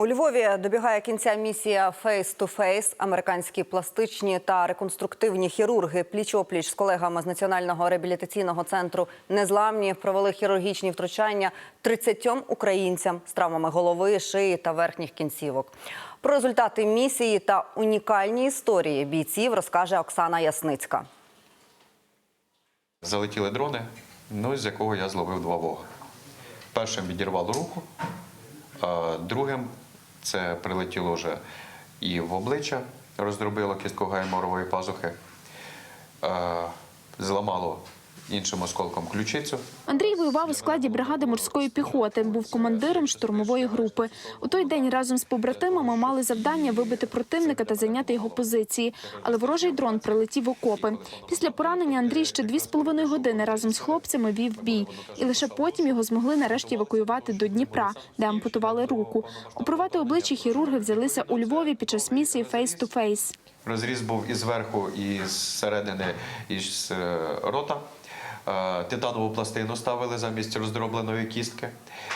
У Львові добігає кінця місія Face to Face. Американські пластичні та реконструктивні хірурги пліч-опліч з колегами з Національного реабілітаційного центру Незламні провели хірургічні втручання 30 українцям з травмами голови, шиї та верхніх кінцівок. Про результати місії та унікальні історії бійців розкаже Оксана Ясницька. Залетіли дрони, ну з якого я зловив два вога. Першим відірвало руку, другим це прилетіло вже і в обличчя, роздробило кістку гайморової пазухи, зламало іншим осколком ключицю. Андрій воював у складі бригади морської піхоти. Був командиром штурмової групи. У той день разом з побратимами мали завдання вибити противника та зайняти його позиції. Але ворожий дрон прилетів в окопи. Після поранення Андрій ще дві з половиною години разом з хлопцями вів бій, і лише потім його змогли нарешті евакуювати до Дніпра, де ампутували руку. Оперувати обличчя хірурги взялися у Львові під час місії «Face to Face». Розріз був і зверху, і зсередини, і з е, рота. Е, Титанову пластину ставили замість роздробленої кістки.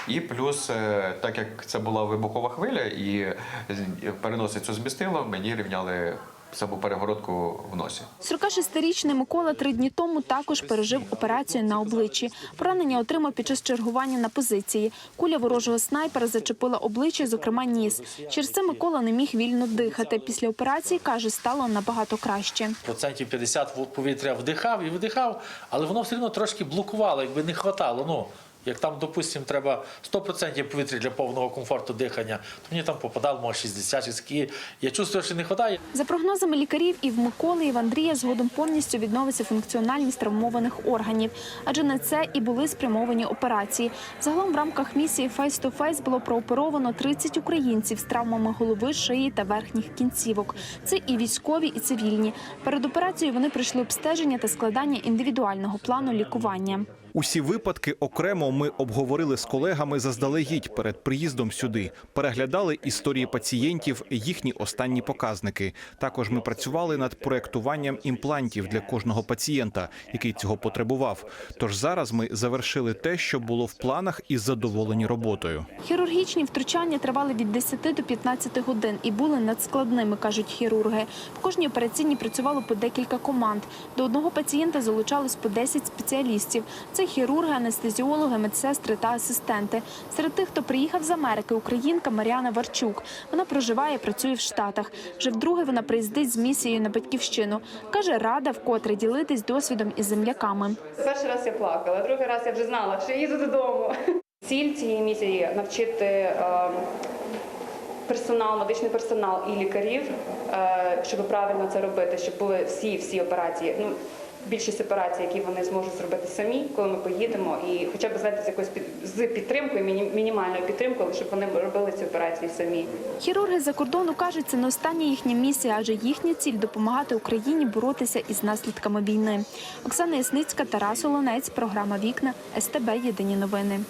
І плюс, е, так як це була вибухова хвиля і е, переносицю змістило, мені рівняли саму перегородку в носі. 46-річний Микола три дні тому також пережив операцію на обличчі. Поранення отримав під час чергування на позиції. Куля ворожого снайпера зачепила обличчя, зокрема ніс. Через це Микола не міг вільно дихати. Після операції каже, стало набагато краще. процентів 50 в- повітря вдихав і вдихав, але воно все одно трошки блокувало, якби не хватало. Ну, як там, допустимо, треба 100% повітря для повного комфорту дихання, то мені там попадало, може, 60 чи. Я чувствую, що не вистачає. За прогнозами лікарів, і в Миколи, і в Андрія згодом повністю відновиться функціональність травмованих органів, адже на це і були спрямовані операції. Загалом в рамках місії «Face to Face» було прооперовано 30 українців з травмами голови, шиї та верхніх кінцівок. Це і військові, і цивільні. Перед операцією вони пройшли обстеження та складання індивідуального плану лікування. Усі випадки окремо ми обговорили з колегами заздалегідь перед приїздом сюди. Переглядали історії пацієнтів, їхні останні показники. Також ми працювали над проектуванням імплантів для кожного пацієнта, який цього потребував. Тож зараз ми завершили те, що було в планах, і задоволені роботою. Хірургічні втручання тривали від 10 до 15 годин і були надскладними, кажуть хірурги. В кожній операційній працювало по декілька команд. До одного пацієнта залучались по 10 спеціалістів. Це хірурги, анестезіологи, медсестри та асистенти. Серед тих, хто приїхав з Америки, українка Мар'яна Варчук. Вона проживає, і працює в Штатах. Вже вдруге вона приїздить з місією на батьківщину. каже, рада вкотре ділитись досвідом із земляками. Перший раз я плакала, другий раз я вже знала, що їду додому. Ціль цієї місії навчити е, персонал, медичний персонал і лікарів, е, щоб правильно це робити, щоб були всі всі операції. Ну більшість операцій, які вони зможуть зробити самі, коли ми поїдемо, і хоча б знаєте, з якоюсь під з підтримкою, міні- мінімальною підтримкою, щоб вони робили ці операції самі. Хірурги за кордону кажуть, це не остання їхня місія, адже їхня ціль допомагати Україні боротися із наслідками війни. Оксана Ясницька, Тарас Олонець, програма Вікна СТБ. Єдині новини.